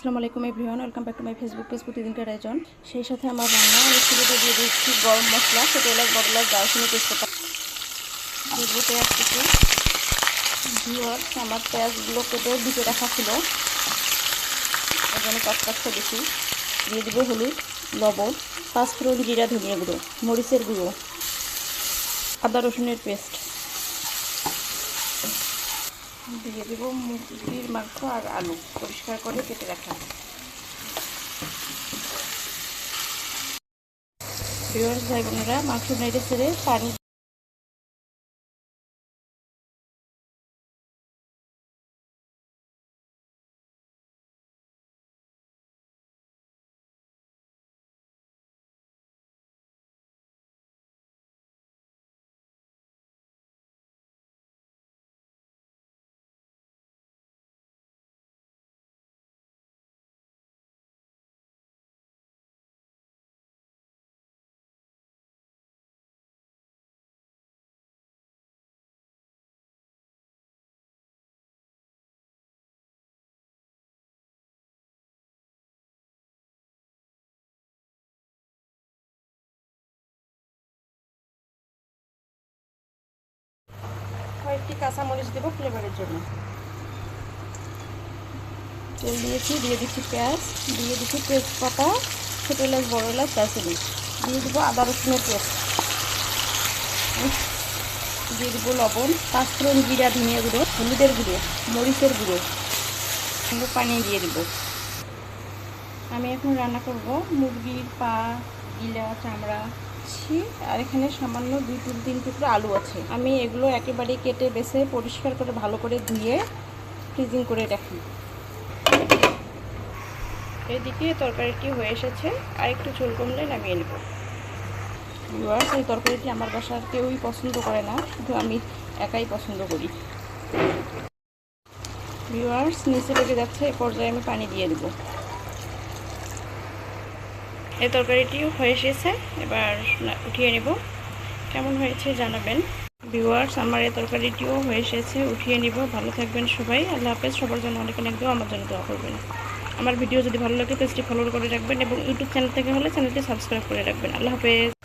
আসসালামু আলাইকুম everyone, welcome back to my Facebook page, প্রতিদিনকার আয়োজন। সেই সাথে আমার রান্না রেসিপিতে দিয়ে দিচ্ছি গরম মশলা, সেটা এলাচ বড় এলাচ দারচিনি তেজপাতা। দিয়ে পেঁয়াজ ভিওয়ার্স আমার পেঁয়াজগুলো কেটে দিতে রাখা ছিল। এখানে কাটকাচ্ছে বেশি দিয়ে দেবো হলুদ, লবণ পাঁচফোড়ন জিরা, ধনিয়া গুঁড়ো, মরিচের গুঁড়ো, আদা রসুনের পেস্ট। দিয়ে দেবো মুরগির মাংস আর আলু পরিষ্কার করে কেটে রাখা ভাই বোনেরা, মাংস নেড়ে ছেড়ে পানি কয়েকটি কাঁচামরিচ দেবো ফ্লেভারের জন্য। তেল দিয়েছি, দিয়ে দিচ্ছি পেঁয়াজ, দিয়ে দিচ্ছি তেজপাতা, ছোটো এলাচ, বড়ো এলাচ, দারচিনি। দিয়ে দেবো আদা রসুনের পেস্ট দিয়ে দেবো লবণ, পাঁচফোড়ন জিরা, ধনিয়া গুঁড়ো, হলুদের গুঁড়ো, মরিচের গুঁড়ো পানি দিয়ে দেবো। আমি এখন রান্না করব মুরগির পা গিলা চামড়া ছি আর এখানে সামান্য দুই তিন টুকরো আলু আছে। আমি এগুলো একেবারে কেটে বেছে পরিষ্কার করে ভালো করে ধুয়ে ফ্রিজিং করে রাখি। এদিকে তরকারিটি হয়ে এসেছে। আর একটু চুল কমলে নামিয়ে নেব। ভিউয়ার্স এই তরকারিটি আমার বাসার কেউই পছন্দ করে না। শুধু আমি একাই পছন্দ করি। ভিউয়ার্স নিচে লেগে যাচ্ছে, এ পর্যায়ে আমি পানি দিয়ে দেবো। এই তরকারিটিও হয়ে এসেছে। এবার উঠিয়ে নেব। কেমন হয়েছে জানাবেন। ভিউয়ার্স, আমার এই তরকারিটিও হয়ে এসেছে। উঠিয়ে নিব। ভালো থাকবেন সবাই। আল্লাহ হাফেজ। সবার জন্য অনেক অনেক দেওয়া আমার জন্য দোয়া করবেন। আমার ভিডিও যদি ভালো লাগে, পেজটি ফলো করে রাখবেন এবং ইউটিউব চ্যানেল থেকে হলে চ্যানেলটি সাবস্ক্রাইব করে রাখবেন। আল্লাহ হাফেজ।